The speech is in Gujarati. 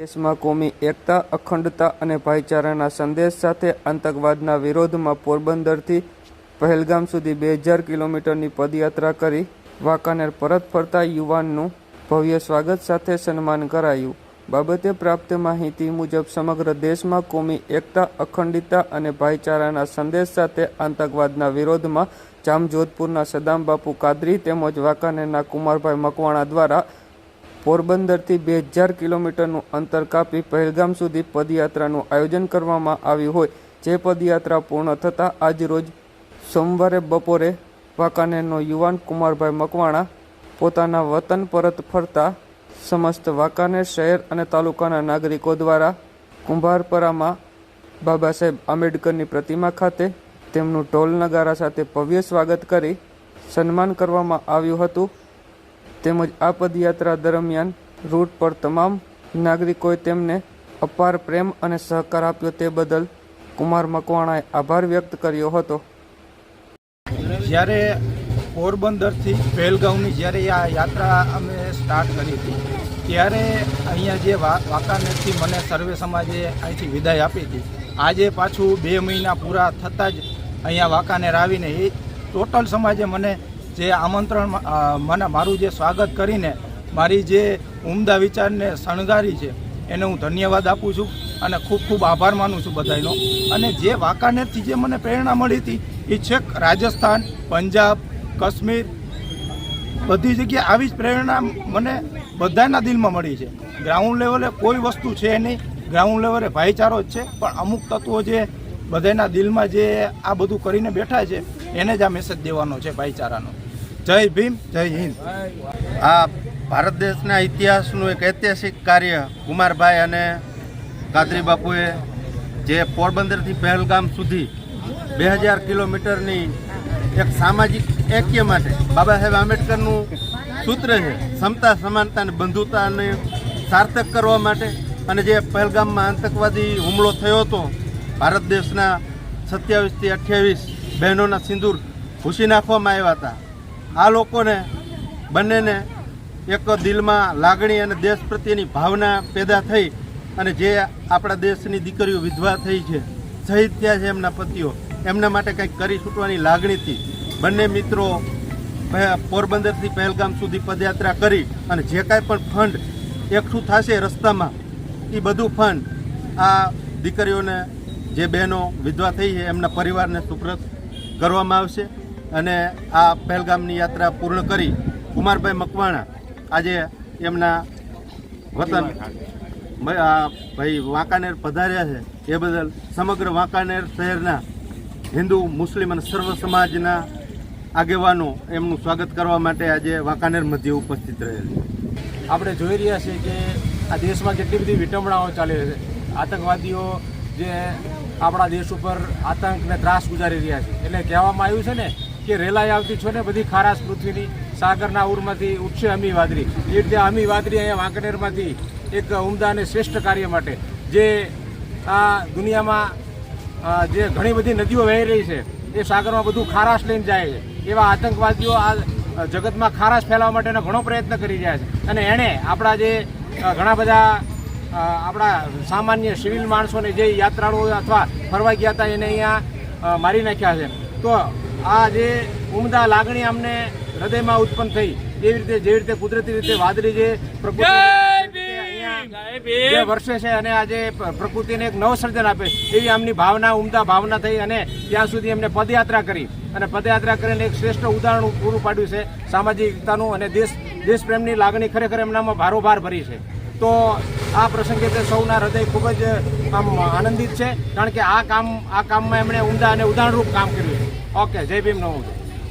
દેશમાં કોમી એકતા, અખંડતા અને ભાઈચારાના સંદેશ સાથે આતંકવાદના વિરોધમાં પોરબંદરથી પહેલગામ સુધી બે હજાર કિલોમીટરની પદયાત્રા કરી વાંકાનેર પરત ફરતા યુવાનનું ભવ્ય સ્વાગત સાથે સન્માન કરાયું. બાબતે પ્રાપ્ત માહિતી મુજબ સમગ્ર દેશમાં કોમી એકતા, અખંડિતતા અને ભાઈચારાના સંદેશ સાથે આતંકવાદના વિરોધમાં જામજોધપુરના સદામબાપુ કાદરી તેમજ વાંકાનેરના કુમારભાઈ મકવાણા દ્વારા પોરબંદરથી બે હજાર કિલોમીટરનું અંતર કાપી પહેલગામ સુધી પદયાત્રાનું આયોજન કરવામાં આવ્યું હોય જે પદયાત્રા પૂર્ણ થતાં આજરોજ સોમવારે બપોરે વાંકાનેરનો યુવાન કુમારભાઈ મકવાણા પોતાના વતન પરત ફરતા સમસ્ત વાંકાનેર શહેર અને તાલુકાના નાગરિકો દ્વારા કુંભારપરામાં બાબા સાહેબ આંબેડકરની પ્રતિમા ખાતે તેમનું ઢોલ નગારા સાથે ભવ્ય સ્વાગત કરી સન્માન કરવામાં આવ્યું હતું. તેમજ આ પદયાત્રા દરમિયાન રૂટ પર તમામ નાગરિકોએ તેમને અપાર પ્રેમ અને સહકાર આપ્યો તે બદલ કુમાર મકવાણાએ આભાર વ્યક્ત કર્યો હતો. જ્યારે પોરબંદરથી પહેલગાંવની જ્યારે આ યાત્રા અમે સ્ટાર્ટ કરી હતી, ત્યારે અહીંયા જે વાંકાનેરથી મને સર્વે સમાજે અહીંથી વિદાય આપી હતી. આજે પાછું બે મહિના પૂરા થતાં જ અહીંયા વાંકાનેર આવીને એ ટોટલ સમાજે મને જે આમંત્રણ મને મારું જે સ્વાગત કરીને મારી જે ઉમદા વિચારને શણગારી છે, એને હું ધન્યવાદ આપું છું અને ખૂબ ખૂબ આભાર માનું છું બધાનો અને જે વાંકાનેરથી જે મને પ્રેરણા મળી હતી, એ છેક રાજસ્થાન, પંજાબ, કાશ્મીર, બધી જગ્યાએ આવી જ પ્રેરણા મને બધાના દિલમાં મળી છે. ગ્રાઉન્ડ લેવલે કોઈ વસ્તુ છે નહીં, ગ્રાઉન્ડ લેવલે ભાઈચારો જ છે, પણ અમુક તત્વો જે બધાના દિલમાં જે આ બધું કરીને બેઠા છે, એને જ આ મેસેજ દેવાનો છે ભાઈચારાનો. જય ભીમ, જય હિન્દ. આ ભારત દેશના ઇતિહાસનું એક ઐતિહાસિક કાર્ય કુમારભાઈ અને કાદરી બાપુએ જે પોરબંદરથી પહેલગામ સુધી બે હજાર કિલોમીટરની એક સામાજિક ઐક્ય માટે બાબા સાહેબ આંબેડકરનું સૂત્ર છે, સમતા, સમાનતા અને બંધુતાને સાર્થક કરવા માટે અને જે પહેલગામમાં આતંકવાદી હુમલો થયો હતો, ભારત દેશના સત્યાવીસથી અઠ્યાવીસ બહેનોના સિંદૂર ભૂસી નાખવામાં આવ્યા હતા. આ લોકોને બંનેને એક દિલમાં લાગણી અને દેશ પ્રત્યેની ભાવના પેદા થઈ અને જે આપણા દેશની દીકરીઓ વિધવા થઈ છે, શહીદ થયા છે એમના પતિઓ, એમના માટે કંઈક કરી છૂટવાની લાગણીથી બંને મિત્રો પોરબંદરથી પહેલગામ સુધી પદયાત્રા કરી અને જે કાંઈ પણ ફંડ એકઠું થશે રસ્તામાં એ બધું ફંડ આ દીકરીઓને, જે બહેનો વિધવા થઈ છે, એમના પરિવારને સુપ્રત કરવામાં આવશે. અને આ પહેલગામની યાત્રા પૂર્ણ કરી કુમારભાઈ મકવાણા આજે એમના વતન ભાઈ વાંકાનેર પધાર્યા છે. એ બદલ સમગ્ર વાંકાનેર શહેરના હિન્દુ, મુસ્લિમ અને સર્વ સમાજના આગેવાનો એમનું સ્વાગત કરવા માટે આજે વાંકાનેર મધ્ય ઉપસ્થિત રહેલ આપણે જોઈ રહ્યા છીએ કે આ દેશમાં કેટલી બધી વિટંબણાઓ ચાલી રહી છે. આતંકવાદીઓ જે આપણા દેશ ઉપર આતંક અને ત્રાસ ગુજારી રહ્યા છે. એટલે કહેવામાં આવ્યું છે ને કે રેલાઈ આવતી છો ને બધી ખારાશ પૃથ્વીની સાગરના ઉરમાંથી ઉઠશે અમી વાદળી. એ રીતે અમી વાદળી અહીંયા વાંકનેરમાંથી એક ઉમદા અને શ્રેષ્ઠ કાર્ય માટે જે આ દુનિયામાં જે ઘણી બધી નદીઓ વહી રહી છે, એ સાગરમાં બધું ખારાશ લઈને જાય છે. એવા આતંકવાદીઓ આ જગતમાં ખારાશ ફેલાવવા માટેનો ઘણો પ્રયત્ન કરી રહ્યા છે. અને એણે આપણા જે ઘણા બધા આપણા સામાન્ય સિવિલ માણસોને જે યાત્રાળુઓ અથવા ફરવા ગયા હતા એને અહીંયા મારી નાખ્યા છે. તો આ જે ઉમદા લાગણી અમને હૃદયમાં ઉત્પન્ન થઈ એવી રીતે જેવી રીતે કુદરતી રીતે વાદળી જે પ્રકૃતિ જે વર્ષે છે અને આજે પ્રકૃતિને એક નવસર્જન આપે એવી આમની ભાવના ઉમદા ભાવના થઈ અને ત્યાં સુધી એમને પદયાત્રા કરી. અને પદયાત્રા કરીને એક શ્રેષ્ઠ ઉદાહરણ પૂરું પાડ્યું છે સામાજિકતાનું અને દેશ દેશપ્રેમની લાગણી ખરેખર એમનામાં ભારોભાર ભરી છે. તો આ પ્રસંગે તે સૌના હૃદય ખૂબ જ આમ આનંદિત છે કારણ કે આ કામ આ કામમાં એમણે ઉમદા અને ઉદાહરણરૂપ કામ કર્યું છે. ઓકે જય ભીમ નમો